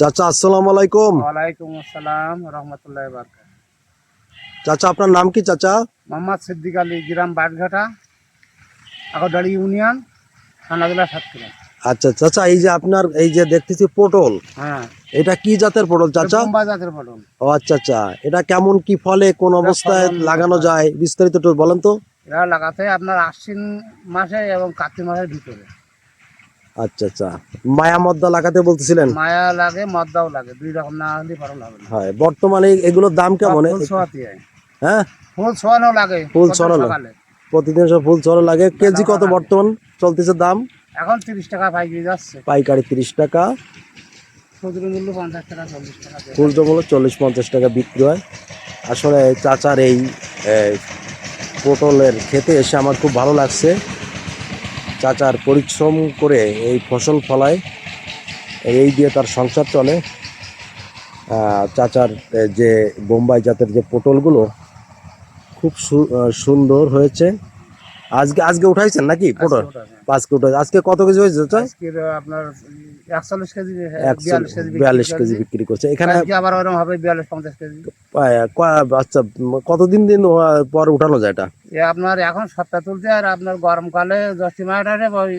চাচা আসসালাম আলাইকুম। ওয়ালাইকুম আসসালাম রহমতুল্লাহ বারকাত চাচা আপনার নাম কি চাচা? মোহাম্মদ সিদ্দিক আলী গ্রাম বাটঘাটা আগরদাড়ি ইউনিয়ন থানাগুলা সাতক্ষীরা। আচ্ছা চাচা এই যে আপনার এই যে দেখতেছি পটল হ্যাঁ। এটা কি জাতের পটল চাচা? জাতের পটল। ও আচ্ছা আচ্ছা। এটা কেমন কি ফলে কোন অবস্থায় লাগানো যায়? বিস্তারিত একটু বলেন তো। এটা লাগাতে আপনার আশ্বিন মাসে এবং কার্তিক মাসের ভিতরে। আচ্ছা আচ্ছা। মায়া মদ্দা লাগাতে বলতেছিলেন? মায়া লাগে মদ্দাও লাগে। দুই রকম না হলে না। হ্যাঁ। বর্তমানে এগুলোর দাম কেমন? ফুল ছোয়াতে হ্যাঁ? ফুল ছোয়ানো লাগে। ফুল ছোয়ানো লাগে। প্রতিদিন সব ফুল ছড়া লাগে। কেজি কত বর্তমান চলতেছে দাম? এখন তিরিশ টাকা পাইকারি যাচ্ছে। পাইকারি তিরিশ টাকা। খুচরো মূল্য পঞ্চাশ টাকা চল্লিশ টাকা খুচরো মূল্য চল্লিশ পঞ্চাশ টাকা বিক্রি হয়। আসলে চাচার এই পটলের খেতে এসে আমার খুব ভালো লাগছে। চাচার পরিশ্রম করে এই ফসল ফলায়, এই দিয়ে তার সংসার চলে। চাচার যে বোম্বাই জাতের যে পটলগুলো, খুব সুন্দর হয়েছে। আজকে আজকে উঠাইছেন নাকি পটল? আজকে হ্যাঁ। উঠাই আজকে কত কেজি হয়েছে আপনার একচল্লিশ কেজি একশো বিয়াল্লিশ কেজি বিক্রি করছে। এখানে আবার ওরকম হবে বিয়াল্লিশ পঞ্চাশ কেজি। আচ্ছা কতদিন দিন পর উঠানো যায় এটা? এ আপনার এখন সপ্তাহ তুলতে আর আপনার গরমকালে দশটি মাস ওই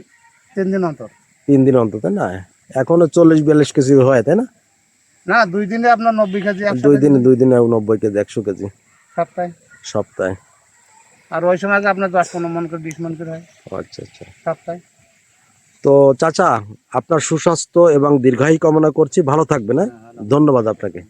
তিন দিন অন্তর। তিন দিন অন্তত না? এখনও চল্লিশ বিয়াল্লিশ কেজি হয় তাই না? না দুই দিনে আপনার নব্বই কেজি দুই দিনে দুই দিনে নব্বই কেজি একশো কেজি। সপ্তাহে। সপ্তাহে। আর ওই সময় আপনার দশ পনেরো মন করে বিশ মন করে হয়। আচ্ছা আচ্ছা। সপ্তাহে। তো চাচা আপনার সুস্বাস্থ্য এবং দীর্ঘায়ু কামনা করছি। ভালো থাকবেন হ্যাঁ? ধন্যবাদ আপনাকে।